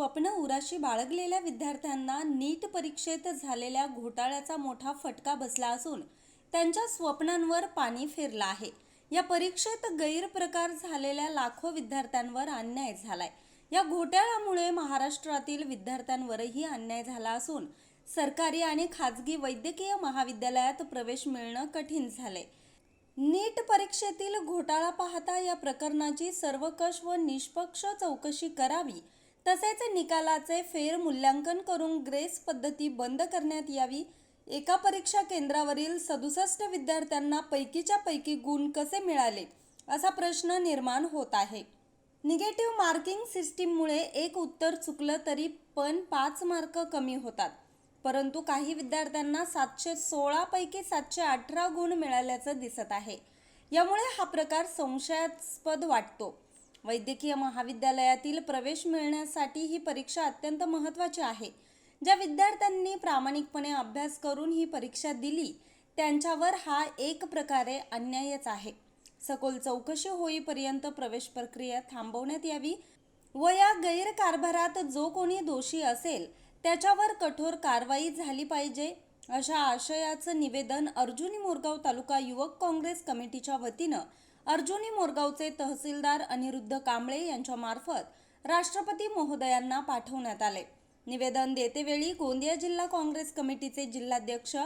स्वप्न उराशी बाळगलेल्या विद्यार्थ्यांना नीट परीक्षेत झालेल्या घोटाळ्याचा मोठा फटका बसला असून त्यांच्या स्वप्नांवर पाणी फिरलं आहे. या परीक्षेत गैरप्रकार झालेल्या लाखो विद्यार्थ्यांवर अन्याय झालाय. या घोटाळ्यामुळे महाराष्ट्रातील विद्यार्थ्यांवरही अन्याय झाला असून सरकारी आणि खाजगी वैद्यकीय महाविद्यालयात प्रवेश मिळणं कठीण झालंय. नीट परीक्षेतील घोटाळा पाहता या प्रकरणाची सर्वकष व निष्पक्ष चौकशी करावी तसेच निकालाचे फेरमूल्यांकन करून ग्रेस पद्धती बंद करण्यात यावी. एका परीक्षा केंद्रावरील सदुसष्ट विद्यार्थ्यांना पैकीच्या पैकी गुण कसे मिळाले? असा प्रश्न निर्माण होत आहे. निगेटिव्ह मार्किंग सिस्टीममुळे एक उत्तर चुकलं तरी पण पाच मार्क कमी होतात. परंतु काही विद्यार्थ्यांना सातशे सोळापैकी सातशे अठरा गुण मिळाल्याचं दिसत आहे. यामुळे हा प्रकार संशयास्पद वाटतो. वैद्यकीय महाविद्यालयातील प्रवेश मिळण्यासाठी ही परीक्षा अत्यंत महत्त्वाची आहे. ज्या विद्यार्थ्यांनी प्रामाणिकपणे अभ्यास करून ही परीक्षा दिली त्यांच्यावर हा एक प्रकारे अन्यायच आहे. सखोल चौकशी होईपर्यंत प्रवेश प्रक्रिया थांबवण्यात यावी व या गैरकारभारात जो कोणी दोषी असेल त्याच्यावर कठोर कारवाई झाली पाहिजे अशा आशयाचं निवेदन अर्जुनी मोरगाव तालुका युवक काँग्रेस कमिटीच्या वतीनं अर्जुनी मोरगावचे तहसीलदार अनिरुद्ध कांबळे यांच्यामार्फत राष्ट्रपती महोदयांना पाठवण्यात आले. निवेदन देतेवेळी गोंदिया जिल्हा काँग्रेस कमिटीचे जिल्हाध्यक्ष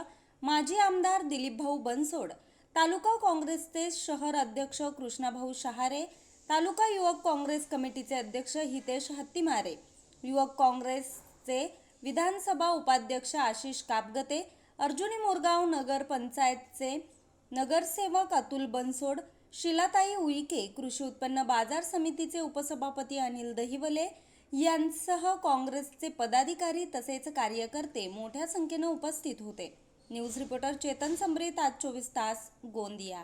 माजी आमदार दिलीपभाऊ बनसोड तालुका काँग्रेसचे शहर अध्यक्ष कृष्णाभाऊ शहारे तालुका युवक काँग्रेस कमिटीचे अध्यक्ष हितेश हत्तीमारे युवक काँग्रेसचे विधानसभा उपाध्यक्ष आशिष कापगते अर्जुनी मोरगाव नगर पंचायतचे नगरसेवक अतुल बनसोड शिलाताई उईके कृषी उत्पन्न बाजार समितीचे उपसभापती अनिल दहिवले यांसह काँग्रेसचे पदाधिकारी तसेच कार्यकर्ते मोठ्या संख्येनं उपस्थित होते. न्यूज रिपोर्टर चेतन संब्रित आज चोवीस तास गोंदिया.